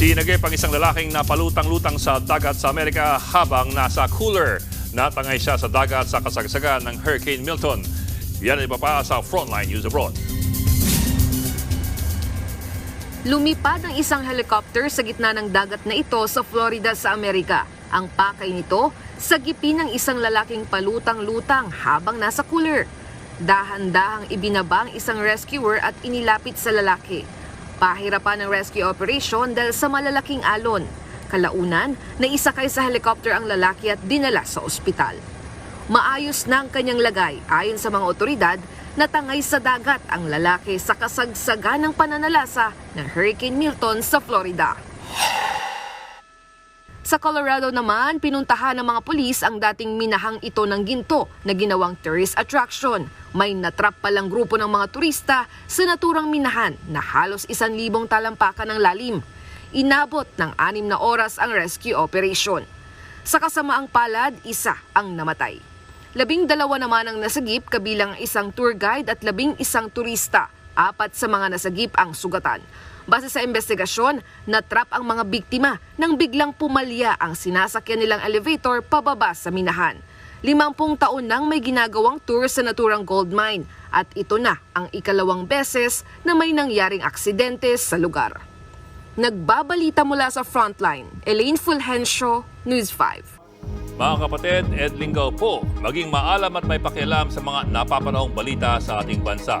Sinagip ang isang lalaking napalutang-lutang sa dagat sa Amerika habang nasa cooler. Natangay siya sa dagat sa kasagsagan ng Hurricane Milton. Yan ay pa sa Frontline News Abroad. Lumipad ang isang helicopter sa gitna ng dagat na ito sa Florida sa Amerika. Ang pakay nito, sagipin ng isang lalaking palutang-lutang habang nasa cooler. Dahan-dahang ibinaba ang isang rescuer at inilapit sa lalaki. Pahirapan ng rescue operation dahil sa malalaking alon. Kalaunan, naisakay sa helicopter ang lalaki at dinala sa ospital. Maayos na ang kanyang lagay ayon sa mga otoridad natangay sa dagat ang lalaki sa kasagsagan ng pananalasa ng Hurricane Milton sa Florida. Sa Colorado naman, pinuntahan ng mga pulis ang dating minahang ito ng ginto na ginawang tourist attraction. May natrap palang grupo ng mga turista sa naturang minahan na halos isan libong talampakan ng lalim. Inabot ng anim na oras ang rescue operation. Sa kasamaang palad, isa ang namatay. Labing dalawa naman ang nasagip kabilang isang tour guide at labing isang turista. Apat sa mga nasagip ang sugatan. Base sa investigasyon, natrap ang mga biktima nang biglang pumalya ang sinasakyan nilang elevator pababa sa minahan. Limampung taon nang may ginagawang tour sa naturang gold mine at ito na ang ikalawang beses na may nangyaring aksidente sa lugar. Nagbabalita mula sa Frontline, Elaine Fulgencio, News 5. Mga kapatid, Ed Lingaw po, maging maalam at may pakialam sa mga napapanahong balita sa ating bansa.